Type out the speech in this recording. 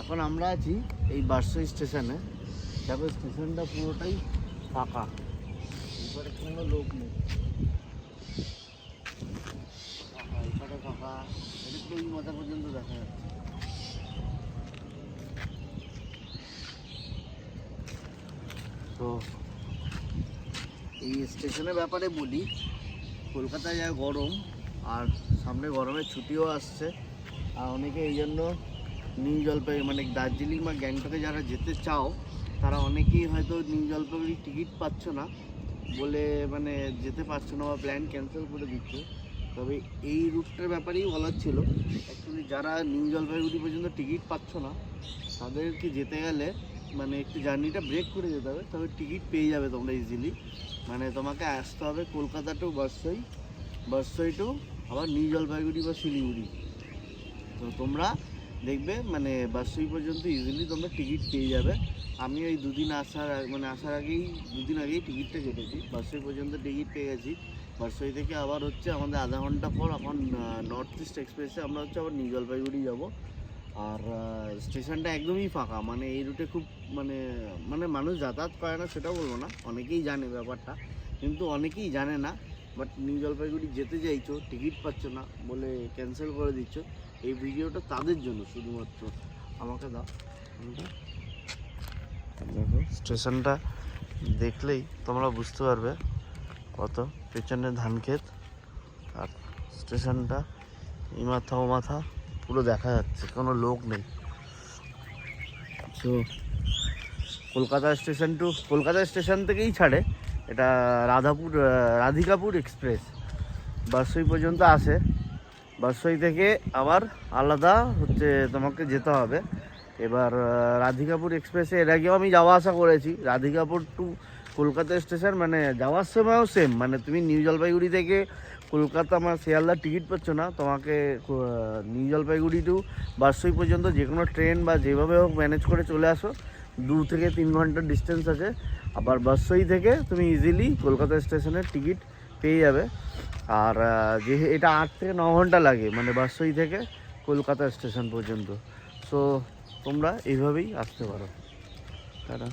এখন আমরা আছি এই বারসই স্টেশনে। দেখো স্টেশনটা পুরোটাই ফাঁকা। এবারে কোনো লোক নেই। ফাঁকা এটা পুরো এই মাথা পর্যন্ত দেখা যাচ্ছে। তো এই স্টেশনের ব্যাপারে বলি, কলকাতায় যা গরম, আর সামনে গরমের ছুটিও আসছে। আর অনেকে এই জন্য নিউ জলপাই মানে দার্জিলিং বা গ্যাংটকে যারা যেতে চাও, তারা অনেকেই হয়তো নিউ জলপাইগুড়ি টিকিট পাচ্ছ না বলে মানে যেতে পারছ না বা প্ল্যান ক্যান্সেল করে দিচ্ছ। তবে এই রুটটার ব্যাপারেই বলার ছিল। অ্যাকচুয়ালি যারা নিউ জলপাইগুড়ি পর্যন্ত টিকিট পাচ্ছ না, তাদেরকে যেতে গেলে মানে একটু জার্নিটা ব্রেক করে যেতে হবে। তবে টিকিট পেয়ে যাবে তোমরা ইজিলি মানে তোমাকে আসতে হবে কলকাতা টু বাসই বাসই টু আবার নিউ জলপাইগুড়ি বা শিলিগুড়ি। তো তোমরা দেখবে মানে বাসই পর্যন্ত ইজিলি তোমরা টিকিট পেয়ে যাবে। আমি ওই দুদিন আসার মানে আসার আগেই, দুদিন আগেই টিকিটটা কেটেছি। বাসই পর্যন্ত টিকিট পেয়ে গেছি। বাসই থেকে আবার হচ্ছে আমাদের আধা ঘণ্টা পর এখন নর্থ ইস্ট এক্সপ্রেসে আমরা হচ্ছে আবার নিউ জলপাইগুড়ি যাব। আর স্টেশনটা একদমই ফাঁকা। মানে এই রুটে খুব মানে মানে মানুষ যাতায়াত করে না সেটা বলব না। অনেকেই জানে ব্যাপারটা, কিন্তু অনেকেই জানে না। বাট নিউ জলপাইগুড়ি যেতে চাইছো টিকিট পাচ্ছ না বলে ক্যান্সেল করে দিচ্ছ। এই ভিডিওটা তাদের জন্য শুধুমাত্র। আমাকে দাও। দেখো স্টেশনটা দেখলেই তোমরা বুঝতে পারবে কত। পেছনে ধান ক্ষেত আর স্টেশনটা এই মাথা ও মাথা পুরো দেখা যাচ্ছে কোনো লোক নেই। তো Kolkata station to Kolkata station থেকেই ছাড়ে। এটা রাধাপুর রাধিকাপুর এক্সপ্রেস। বারসই পর্যন্ত আসে। বারসই থেকে আবার আলাদা হচ্ছে তোমাকে যেতে হবে। এবার রাধিকাপুর এক্সপ্রেসে এর আগেও আমি যাওয়া আসা করেছি। রাধিকাপুর টু কলকাতা স্টেশন মানে যাওয়ার সময়ও সেম মানে তুমি নিউ জলপাইগুড়ি থেকে কলকাতা আমার শিয়ালদার টিকিট পাচ্ছ না। তোমাকে নিউ জলপাইগুড়ি টু বারসই পর্যন্ত যে কোনো ট্রেন বা যেভাবে হোক ম্যানেজ করে চলে আসো। দু থেকে তিন ঘণ্টার ডিস্টেন্স আছে। আবার বারসই থেকে তুমি ইজিলি কলকাতা স্টেশনের টিকিট পেয়ে যাবে। আর যে এটা আট থেকে ন ঘণ্টা লাগে মানে বাসই থেকে কলকাতা স্টেশন পর্যন্ত। সো তোমরা এইভাবেই আসতে পারো। তারা